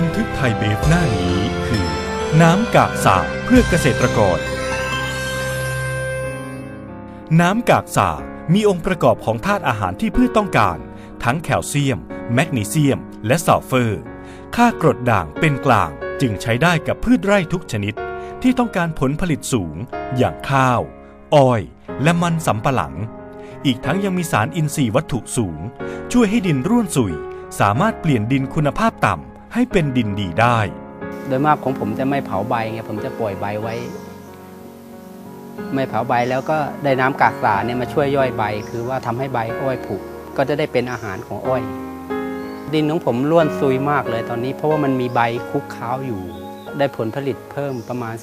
บันทึกไทยเบฟหน้านี้คือ น้ำกากสาเพื่อเกษตรกร น้ำกากสามีองค์ประกอบของธาตุอาหารที่พืชต้องการ ทั้งแคลเซียม แมกนีเซียม และซัลเฟอร์ ค่ากรดด่างเป็นกลางจึงใช้ได้กับพืชไร่ทุกชนิด ที่ต้องการผลผลิตสูง อย่างข้าว อ้อย และมันสำปะหลัง อีกทั้งยังมีสารอินทรีย์วัตถุสูง ช่วยให้ดินร่วนสุย สามารถเปลี่ยนดินคุณภาพต่ำ ให้เป็นดินดีได้ โดยมากของผมจะไม่เผาใบไงผมจะปล่อยใบไว้ ไม่เผาใบแล้วก็ได้น้ำกากสาเนี่ยมาช่วยย่อยใบ คือว่าทำให้ใบอ้อยผุก็จะได้เป็นอาหารของอ้อย ดินของผมร่วนซุยมากเลยตอนนี้ เพราะว่ามันมีใบคุกค้าวอยู่ ได้ผลผลิตเพิ่มประมาณ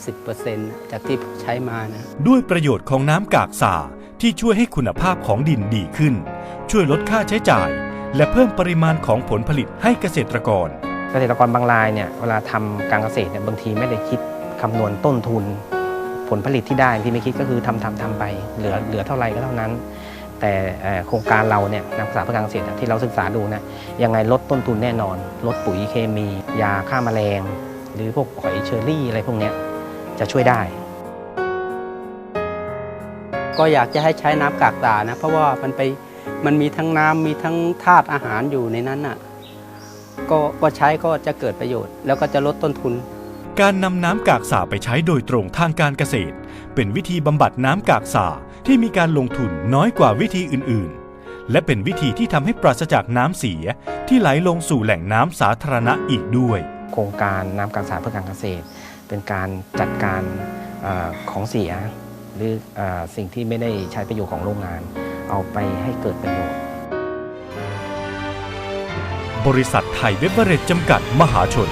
10%จากที่ใช้มานะด้วยประโยชน์ของน้ำกากสาที่ช่วยให้คุณภาพของดินดีขึ้น ช่วยลดค่าใช้จ่าย และเพิ่มปริมาณของผลผลิตให้เกษตรกร เกษตรกรบางรายเนี่ยเวลาทำการเกษตรเนี่ยบางทีไม่ได้คิดคำนวณต้นทุน ผลผลิตที่ได้ที่ไม่คิดก็คือทำทำทำไปเหลือเหลือเท่าไรก็เท่านั้น แต่โครงการเราเนี่ยนักศึกษาเพื่อการเกษตรที่เราศึกษาดูนะยังไงลดต้นทุนแน่นอน ลดปุ๋ยเคมี ยาฆ่าแมลง หรือพวกหอยเชอรี่อะไรพวกนี้จะช่วยได้ ก็อยากจะให้ใช้น้ำกากสานะเพราะว่ามันไปมันมีทั้งน้ำมีทั้งธาตุอาหารอยู่ในนั้นน่ะ ก็ก็ใช้ก็จะเกิดประโยชน์ แล้วก็จะลดต้นทุน การนำน้ำกากสาไปใช้โดยตรงทางการเกษตร เป็นวิธีบำบัดน้ำกากสาที่มีการลงทุนน้อยกว่าวิธีอื่นๆ และเป็นวิธีที่ทำให้ปราศจากน้ำเสียที่ไหลลงสู่แหล่งน้ำสาธารณะอีกด้วย โครงการน้ำการสาเพื่อการเกษตร เป็นการจัดการเออของเสีย หรือเออสิ่งที่ไม่ได้ใช้ประโยชน์ของโรงงาน เอาไปให้เกิดประโยชน์ บริษัทไทยเบเวอเรจจำกัดมหาชน